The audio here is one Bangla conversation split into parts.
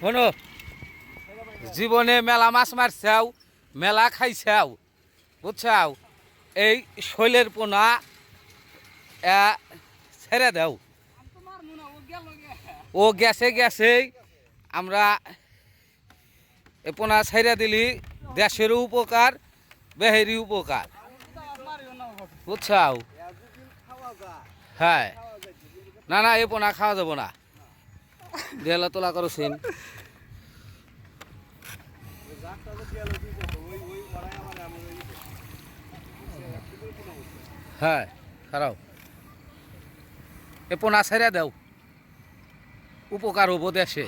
শোনো, জীবনে মেলা মাছ মারছাও, মেলা খাইছাও, বুঝছাও? এই শৈলের পোনা ছেড়ে দাও। ও গেছে গেছেই আমরা এ পোনা ছেড়ে দিলি, দেশেরও উপকার, বেহেরই উপকার। বুঝছাও? হ্যাঁ। না না, এ পোনা খাওয়া যাব না। দেলা তোলা করছেন হ্যাঁ খারাপ এ পোনা ছেড়ে দাও। উপকার হব দেশে।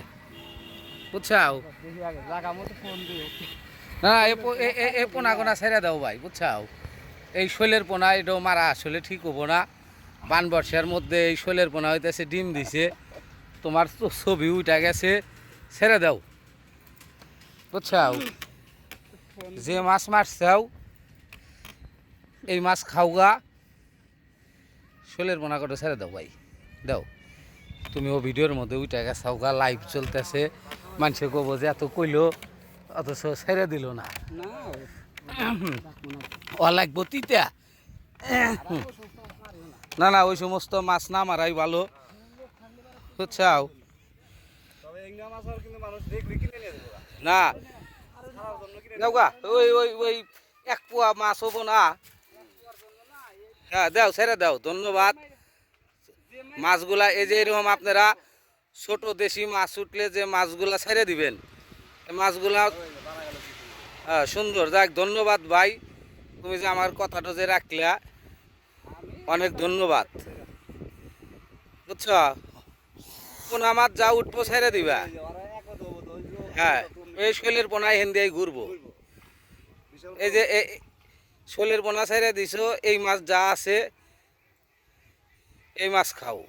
বুঝছাও? না, এ পোনা কোনা ছেড়ে দাও ভাই, বুঝছাও? এই শৈলের পোনা, এটাও মারা আসলে ঠিক হব না। বান বর্ষার মধ্যে এই শৈলের পোনা হইতেছে, ডিম দিছে। তোমার তো ছবি উঠা গেছে, ছেড়ে দাও। বুঝছাও? যে মাছ মারছাও, এই মাছ খাওগা, শোলের পোনা করে ছেড়ে দাও ভাই। দাও। তুমি ও ভিডিওর মধ্যে উঠে গেছাও গা লাইভ চলতেছে। মানুষে কব যে এত কইলো, অথচ ছেড়ে দিল না না। ও লাগবো তিতা। না না, ওই সমস্ত মাছ না মারাই ভালো। বুঝছাও না। নৌকা ওই ওই ওই এক পোয়া মাছ হব না। হ্যাঁ দাও ছেড়ে দাও ধন্যবাদ। মাছগুলা এই যে এরকম আপনারা ছোট দেশি মাছ উঠলে যে মাছগুলা ছেড়ে দিবেন মাছগুলা হ্যাঁ সুন্দর। যাক ধন্যবাদ ভাই। তুমি যে আমার কথাটা যে রাখলা অনেক ধন্যবাদ। বুঝছ? পোনা মাছ যা উঠবো ছেড়ে দিবা। হ্যাঁ এই শৈলের পোনায় হেন দিয়ে ঘুরবো। এই যে শোলের বোনা ছেড়ে দিছো এই মাছ যা আছে এই মাছ খাও।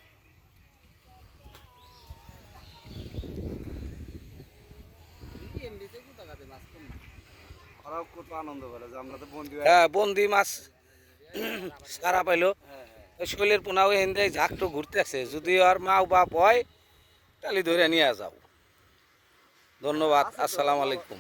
হ্যাঁ বন্দি মাছ সারা পাইলো। ওই শৈলের পোনাও হেন দিয়ে ঝাঁকটো ঘুরতে আছে যদি আর মা বাপ হয় তাহলে ধরে নিয়ে যাও। ধন্যবাদ আসসালামু আলাইকুম।